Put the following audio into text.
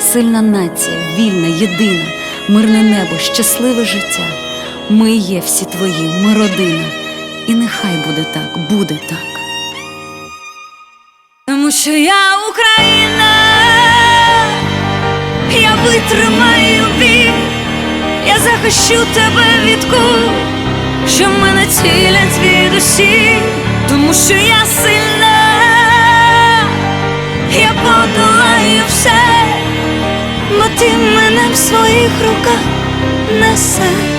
Сильна нація, вільна, єдина, мирне небо, щасливе життя. Ми є всі твої, ми родина, і нехай буде так, буде так. Тому що я Україна, я витримаю бій, я захищу тебе від кул, що мене цілять від усі, тому що я сильна, я подолаю все, ти мене в своїх руках несеш.